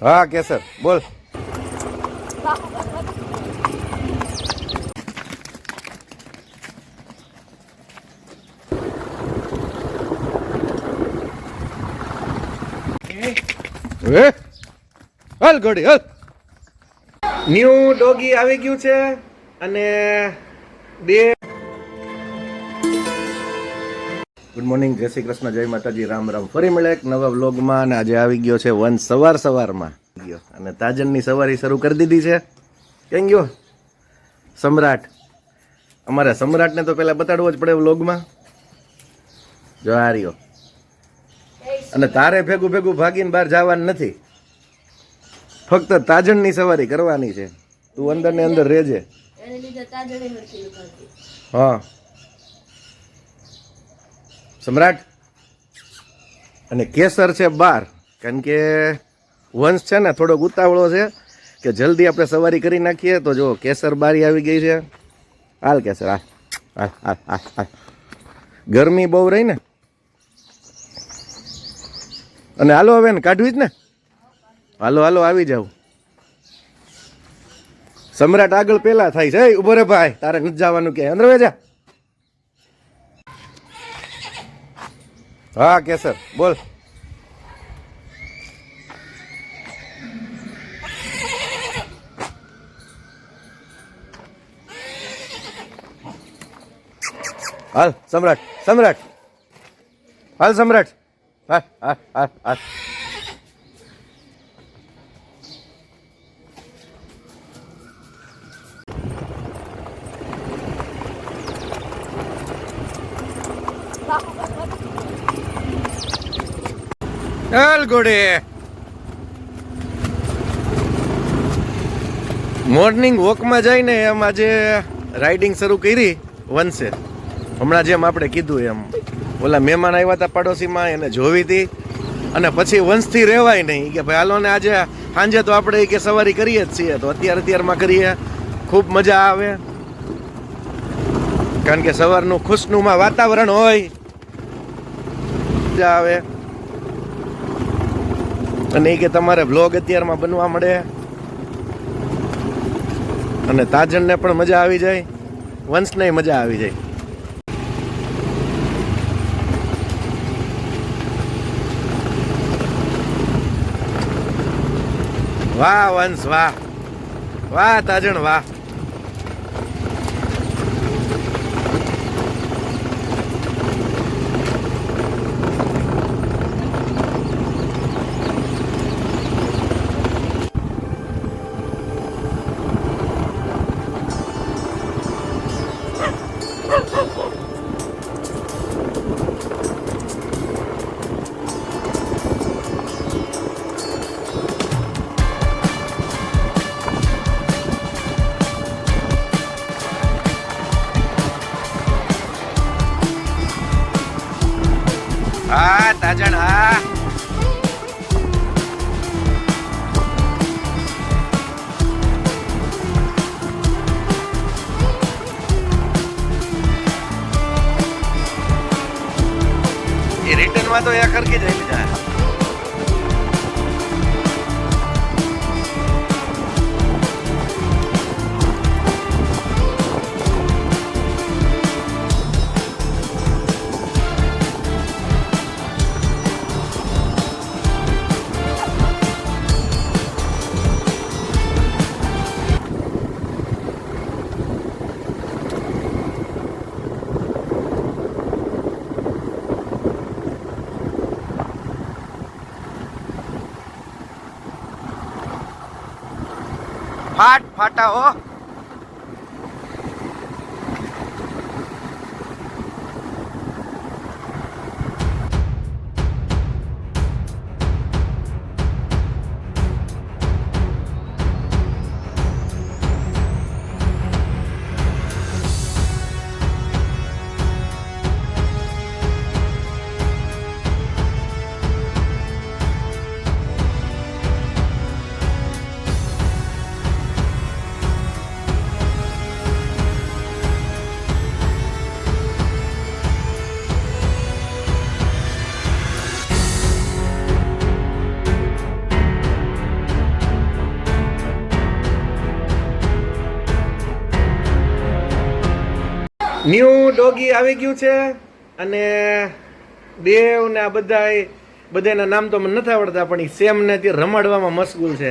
હા કેસર બોલ. હે? હાલ ઘડી હાલ. ન્યુ ડોગી આવી ગયું છે અને બે ગુડ મોર્નિંગ જય શ્રી કૃષ્ણ જય માતાજી રામ રામ. ફરી મળે એક નવા વ્લોગમાં અને આજે આવી ગયો છે વન સવાર સવારમાં. ગયો. અને તાજનની સવારી શરૂ કરી દીધી છે. કેમ ગયો? સમ્રાટ. અમારે સમ્રાટને તો પહેલાં બતાડવો જ પડે વ્લોગમાં જો આ રહ્યો. અને તારે ભેગું ભેગું ભાગીને બહાર જવાનું નથી. ફક્ત તાજણની સવારી કરવાની છે. તું અંદર ને અંદર રહેજે. હા. સમ્રાટ. અને કેસર છે બાર. કારણ કે વંશ છે ને, થોડોક ઉતાવળો છે કે જલ્દી આપણે સવારી કરી નાખીએ તો જો કેસર બારી આવી ગઈ છે. હાલ કેસર, હાલ. હાલ હાલ હાલ હાલ. ગરમી બહુ રહી ને. અને હાલો હવે ને કાઢવી જ ને. હાલો હાલો, આવી જાવ સમ્રાટ આગળ પેલા થાય છે. ઊભો રે ભાઈ, તારે નથી જવાનું કે. અંદર જા. હા કેસર બોલ. હાલ સમ્રાટ સમ્રાટ. હાલ સમ્રાટ. હાલ હાલ હાલ હાલ. ચાલ ઘોડે મોર્નિંગ વોકમાં જઈને એમ આજે રાઇડિંગ શરૂ કરી વનસે હમણાં જેમ આપણે કીધું એમ, ઓલા મહેમાન આવ્યા હતા પડોશીમાં, એને જોવી હતી. અને પછી વંશથી રહેવાય નહીં. કે ભાઈ હાલોને આજે સાંજે તો આપણે કે સવારી કરીએ જ છીએ. તો અત્યારે અત્યારમાં કરીએ. ખૂબ મજા આવે. કારણ કે સવારનું ખુશનુમાં વાતાવરણ હોય. મજા આવે. અને એ કે તમારે બ્લોગ અત્યારમાં બનવા મળે. અને તાજણને પણ મજા આવી જાય. વંશને મજા આવી જાય. વાહ વંશ, વાહ. વાહ તાજણ, વાહ. હા તાજણ હા. રિટર્નમાં તો એ ખરકી જાય. ફાટ ફાટા હો. ન્યૂ ડોગી આવી ગયું છે અને દેવ ને આ બધા બધાના નામ તો મને નથી આવડતા પણ એ સેમ ને તે રમાડવામાં મશગુલ છે.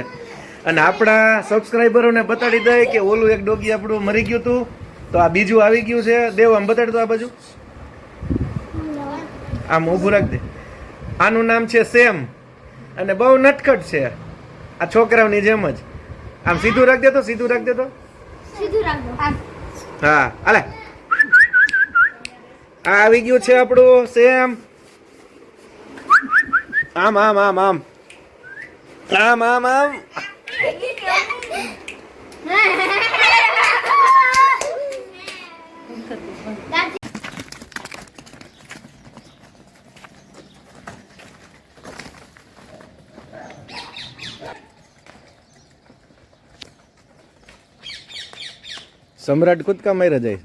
અને આપણા સબસ્ક્રાઈબરોને બતાડી દે કે ઓલું એક ડોગી આપણું મરી ગયું હતું તો આ બીજું આવી ગયું છે. દેવ આમ બતાડી દો આ બાજુ. આમ ઊભું રાખ દે આનું નામ છે સેમ. અને બહુ નટખટ છે. આ છોકરાઓની જેમ જ. આમ સીધું રાખ દે તો સીધું રાખ દે તો હા હાલે. આ આવી ગયું છે આપણું, સેમ. આમ આમ આમ આમ. આમ આમ આમ. સમ્રાટ કૂદકા માર્યા જાય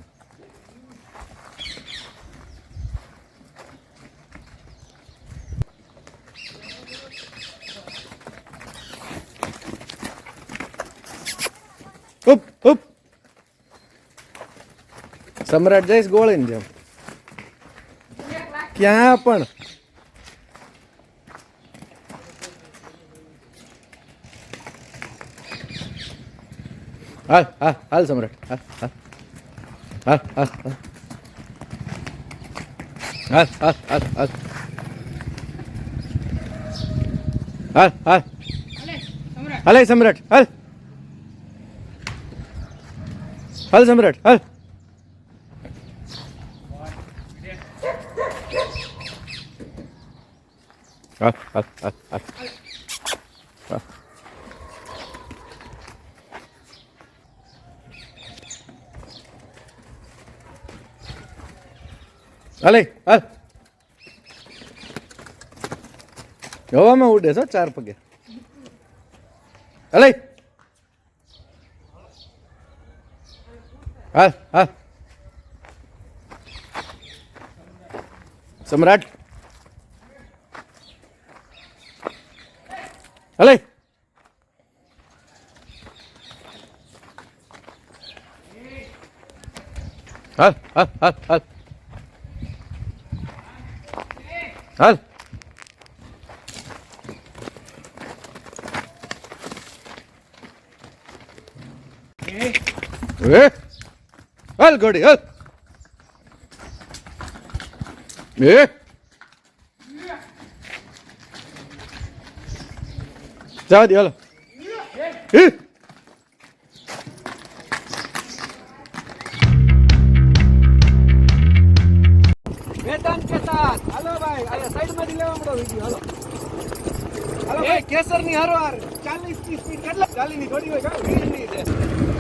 સમ્રાટ જઈશ ગોળીને જેમ. ક્યાં પણ. હાલ હા હાલ સમ્રાટ હા હા હાલ હાલ. હાલ હાલ હાલ હાલ. હાલ હાલ. હાલે સમ્રાટ, હાલ. હાલ સમ્રાટ, હાલ. Up, up, up, up. up. અલે હાલ હવામાં ઉડે છો ચાર પગે અલે હાલ હાલ સમ્રાટ. હાલે. હાલ હાલ હાલ હાલ. ઘોડી હાલ. એ જવા દે હાલો કેસર હાલો હાલો. ચાલીસની સ્પીડ હાર ચાલીસની થોડી હોય વીસની છે.